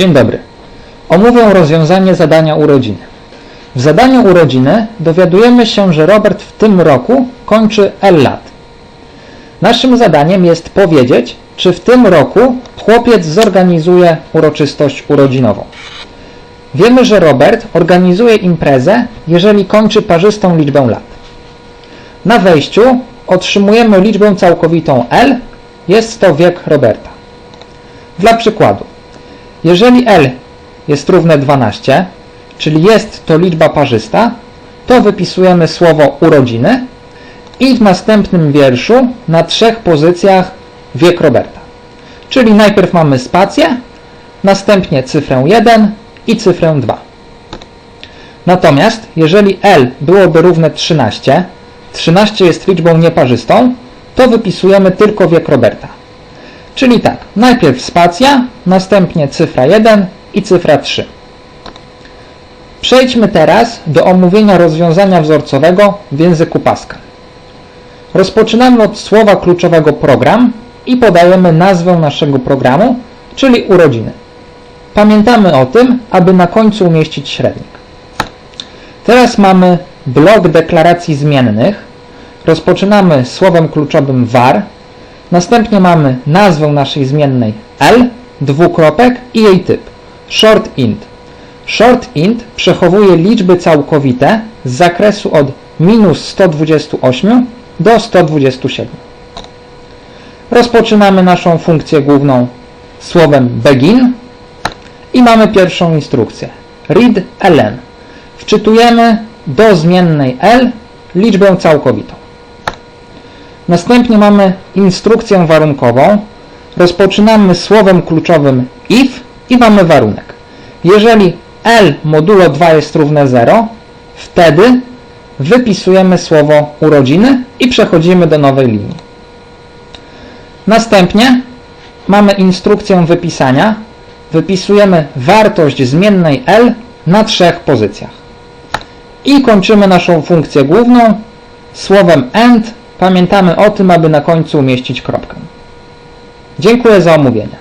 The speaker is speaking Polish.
Dzień dobry. Omówię rozwiązanie zadania urodziny. W zadaniu urodziny dowiadujemy się, że Robert w tym roku kończy L lat. Naszym zadaniem jest powiedzieć, czy w tym roku chłopiec zorganizuje uroczystość urodzinową. Wiemy, że Robert organizuje imprezę, jeżeli kończy parzystą liczbę lat. Na wejściu otrzymujemy liczbę całkowitą L, jest to wiek Roberta. Dla przykładu, jeżeli L jest równe 12, czyli jest to liczba parzysta, to wypisujemy słowo urodziny i w następnym wierszu na trzech pozycjach wiek Roberta. Czyli najpierw mamy spację, następnie cyfrę 1 i cyfrę 2. Natomiast jeżeli L byłoby równe 13, 13 jest liczbą nieparzystą, to wypisujemy tylko wiek Roberta. Czyli tak, najpierw spacja, następnie cyfra 1 i cyfra 3. Przejdźmy teraz do omówienia rozwiązania wzorcowego w języku Pascal. Rozpoczynamy od słowa kluczowego program i podajemy nazwę naszego programu, czyli urodziny. Pamiętamy o tym, aby na końcu umieścić średnik. Teraz mamy blok deklaracji zmiennych. Rozpoczynamy słowem kluczowym var, następnie mamy nazwę naszej zmiennej L, dwukropek i jej typ short int. Short int przechowuje liczby całkowite z zakresu od minus 128 do 127. Rozpoczynamy naszą funkcję główną słowem begin i mamy pierwszą instrukcję. Read ln. Wczytujemy do zmiennej l liczbę całkowitą. Następnie mamy instrukcję warunkową. Rozpoczynamy słowem kluczowym if i mamy warunek. Jeżeli L modulo 2 jest równe 0, wtedy wypisujemy słowo urodziny i przechodzimy do nowej linii. Następnie mamy instrukcję wypisania. Wypisujemy wartość zmiennej L na trzech pozycjach. I kończymy naszą funkcję główną słowem AND. Pamiętamy o tym, aby na końcu umieścić kropkę. Dziękuję za omówienie.